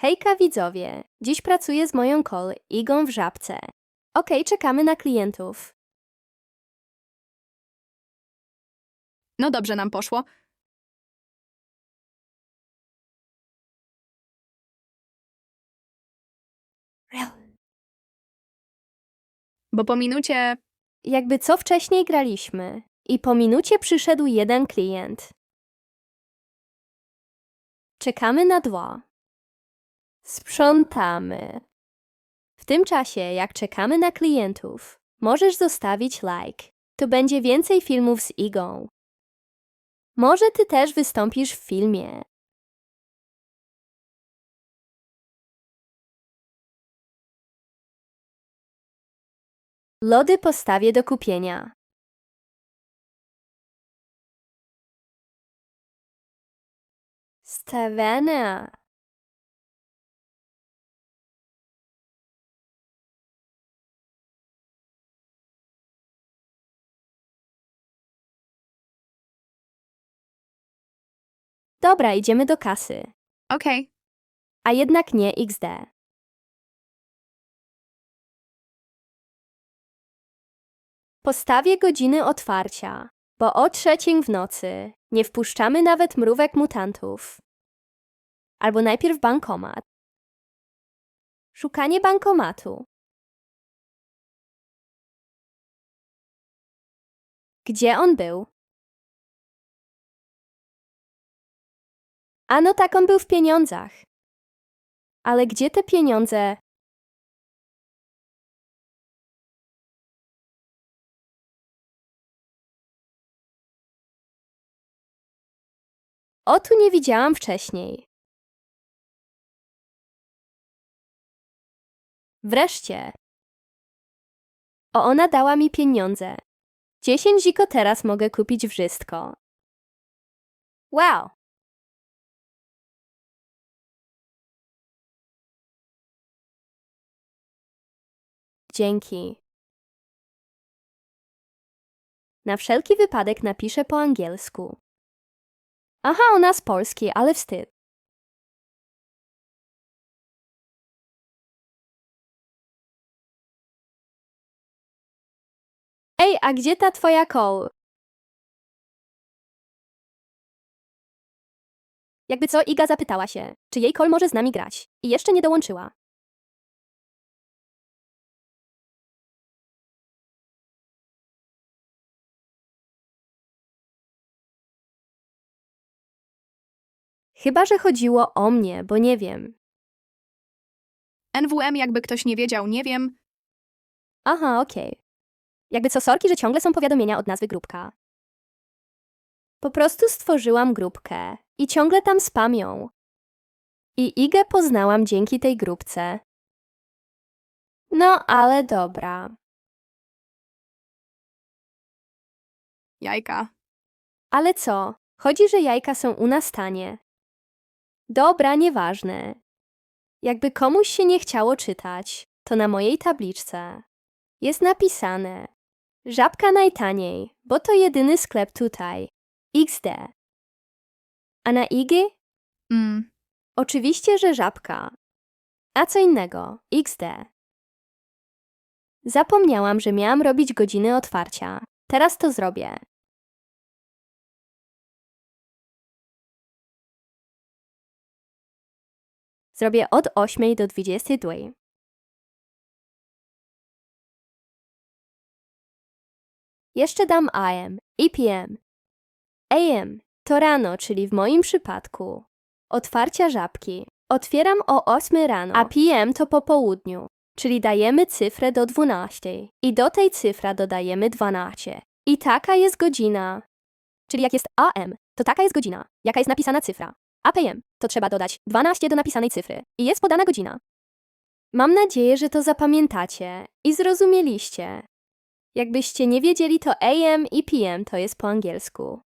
Hejka widzowie, dziś pracuję z moją call Igą w Żabce. Okej, czekamy na klientów. No dobrze nam poszło. Bo po minucie Jakby co wcześniej graliśmy i po minucie przyszedł jeden klient. Czekamy na dwa. Sprzątamy. W tym czasie, jak czekamy na klientów, możesz zostawić like. To będzie więcej filmów z Igą. Może ty też wystąpisz w filmie. Lody postawię do kupienia. Stawiane. Dobra, idziemy do kasy. okej. A jednak nie XD. Postawię godziny otwarcia, bo o trzeciej w nocy nie wpuszczamy nawet mrówek mutantów. Albo najpierw bankomat. Szukanie bankomatu. Gdzie on był? Ano tak on był w pieniądzach. Ale gdzie te pieniądze? O tu nie widziałam wcześniej. Wreszcie. O, ona dała mi pieniądze. 10 ziko teraz mogę kupić wszystko. Wow. Dzięki. Na wszelki wypadek napiszę po angielsku. Aha, ona z Polski, ale wstyd. Ej, a gdzie ta twoja call? Jakby co, Iga zapytała się, czy jej call może z nami grać. I jeszcze nie dołączyła. Chyba, że chodziło o mnie, bo nie wiem. NWM jakby ktoś nie wiedział, nie wiem. Aha, okej. Jakby co sorki, że ciągle są powiadomienia od nazwy grupka. Po prostu stworzyłam grupkę i ciągle tam spamią. I Igę poznałam dzięki tej grupce. No, ale dobra. Jajka. Ale co? Chodzi, że jajka są u nas tanie. Dobra, nieważne. Jakby komuś się nie chciało czytać, to na mojej tabliczce jest napisane Żabka najtaniej, bo to jedyny sklep tutaj. XD. A na Igi? Mm. Oczywiście, że żabka. A co innego? XD. Zapomniałam, że miałam robić godziny otwarcia. Teraz to zrobię. Zrobię od 8 do 22. Jeszcze dam AM i PM. AM to rano, czyli w moim przypadku. Otwarcia żabki. Otwieram o 8 rano, a PM to po południu, czyli dajemy cyfrę do 12 i do tej cyfra dodajemy 12. I taka jest godzina. Czyli jak jest AM, to taka jest godzina, jaka jest napisana cyfra. A PM to trzeba dodać 12 do napisanej cyfry i jest podana godzina. Mam nadzieję, że to zapamiętacie i zrozumieliście. Jakbyście nie wiedzieli, to AM i PM to jest po angielsku.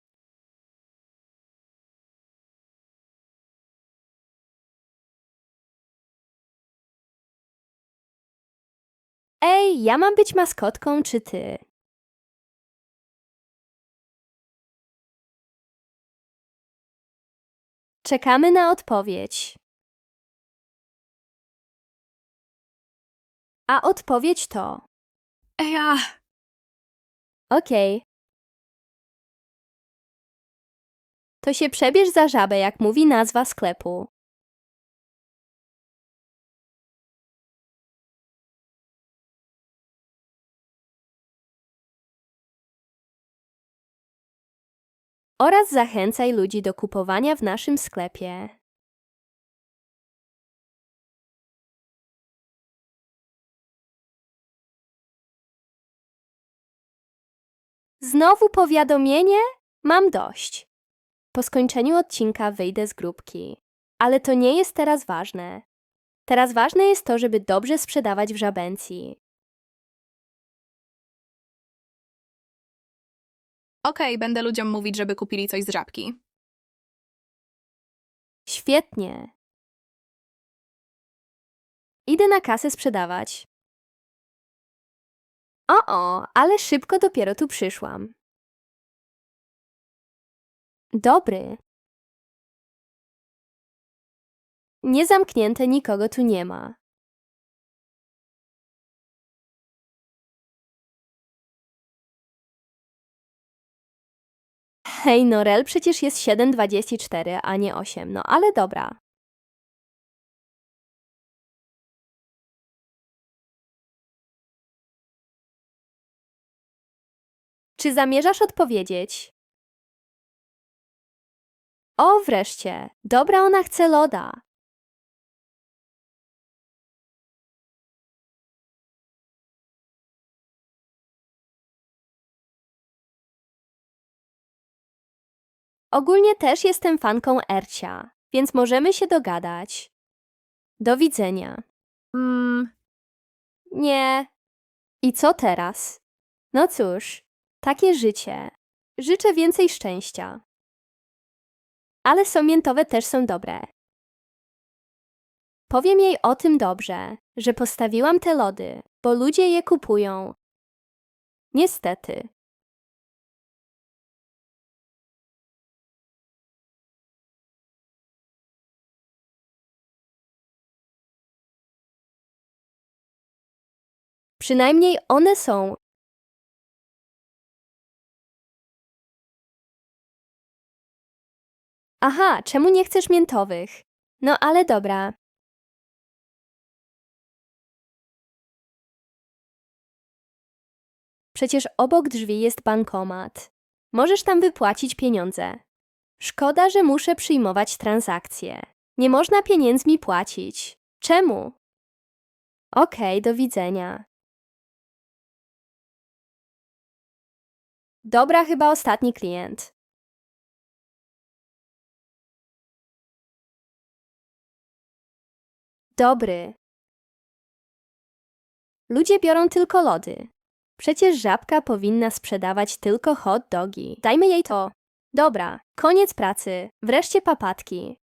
Ej, ja mam być maskotką czy ty? Czekamy na odpowiedź. A odpowiedź to. Ja. Okej. To się przebierz za żabę, jak mówi nazwa sklepu. Oraz zachęcaj ludzi do kupowania w naszym sklepie. Znowu powiadomienie? Mam dość. Po skończeniu odcinka wyjdę z grupki. Ale to nie jest teraz ważne. Teraz ważne jest to, żeby dobrze sprzedawać w żabencji. Okej, będę ludziom mówić, żeby kupili coś z żabki. Świetnie. Idę na kasę sprzedawać. O, o, ale szybko dopiero tu przyszłam. Dobry. Niezamknięte nikogo tu nie ma. Hej, Norel, przecież jest 7.24, a nie 8, no ale dobra. Czy zamierzasz odpowiedzieć? O, wreszcie. Dobra, ona chce loda. Ogólnie też jestem fanką Ercia, więc możemy się dogadać. Do widzenia. Mm, Nie. I co teraz? No cóż, takie życie. Życzę więcej szczęścia. Ale są miętowe też są dobre. Powiem jej o tym dobrze, że postawiłam te lody, bo ludzie je kupują. Niestety. Przynajmniej one są. Aha, czemu nie chcesz miętowych? No ale dobra. Przecież obok drzwi jest bankomat. Możesz tam wypłacić pieniądze. Szkoda, że muszę przyjmować transakcje. Nie można pieniędzmi płacić. Czemu? Okej, do widzenia. Dobra, chyba ostatni klient. Dobry. Ludzie biorą tylko lody. Przecież żabka powinna sprzedawać tylko hot dogi. Dajmy jej to. Dobra, koniec pracy. Wreszcie papatki.